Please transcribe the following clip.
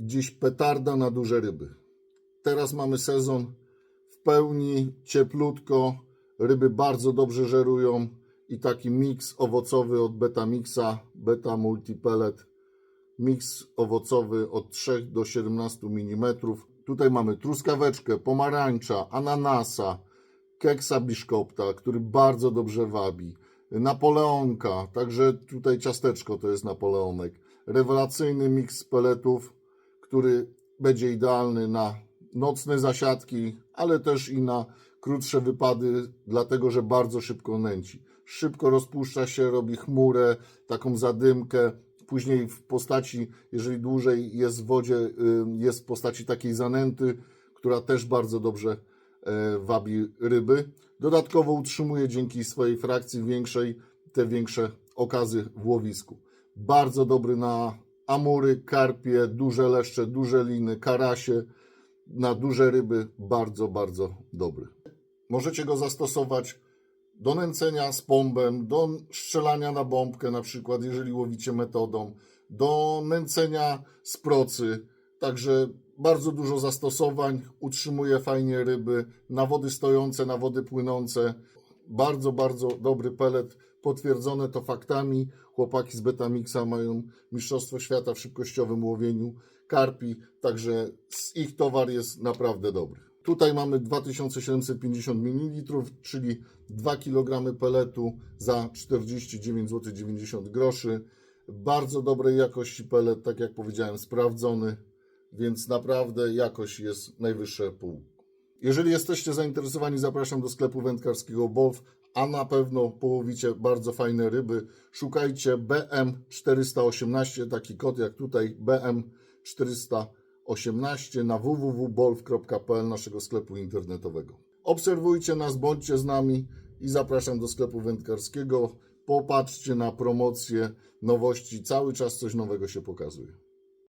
dziś petarda na duże ryby. Teraz mamy sezon w pełni, cieplutko, ryby bardzo dobrze żerują i taki miks owocowy od Beta Mixa, Beta Multipellet, miks owocowy od 3 do 17 mm. Tutaj mamy truskaweczkę, pomarańcza, ananasa, keksa biszkopta, który bardzo dobrze wabi, napoleonka, także tutaj ciasteczko to jest napoleonek, rewelacyjny miks peletów, który będzie idealny na nocne zasiadki, ale też i na krótsze wypady, dlatego że bardzo szybko nęci. Szybko rozpuszcza się, robi chmurę, taką zadymkę. Później w postaci, jeżeli dłużej jest w wodzie, y, jest w postaci takiej zanęty, która też bardzo dobrze e, wabi ryby. Dodatkowo utrzymuje dzięki swojej frakcji większej te większe okazy w łowisku. Bardzo dobry na amury, karpie, duże leszcze, duże liny, karasie, na duże ryby. Bardzo, bardzo dobry. Możecie go zastosować do nęcenia z pombem, do strzelania na bombkę na przykład, jeżeli łowicie metodą, do nęcenia z procy. Także bardzo dużo zastosowań, utrzymuje fajnie ryby, na wody stojące, na wody płynące. Bardzo, bardzo dobry pelet, potwierdzone to faktami. Chłopaki z Betamixa mają Mistrzostwo Świata w szybkościowym łowieniu karpi, także ich towar jest naprawdę dobry. Tutaj mamy 2750 ml, czyli 2 kg peletu za 49 zł 90 groszy. Bardzo dobrej jakości pelet, tak jak powiedziałem, sprawdzony, więc naprawdę jakość jest najwyższe pół. Jeżeli jesteście zainteresowani, zapraszam do sklepu wędkarskiego Bolf, a na pewno połowicie bardzo fajne ryby. Szukajcie BM418, taki kod jak tutaj BM418 na www.bolf.pl naszego sklepu internetowego. Obserwujcie nas, bądźcie z nami i zapraszam do sklepu wędkarskiego. Popatrzcie na promocje, nowości, cały czas coś nowego się pokazuje.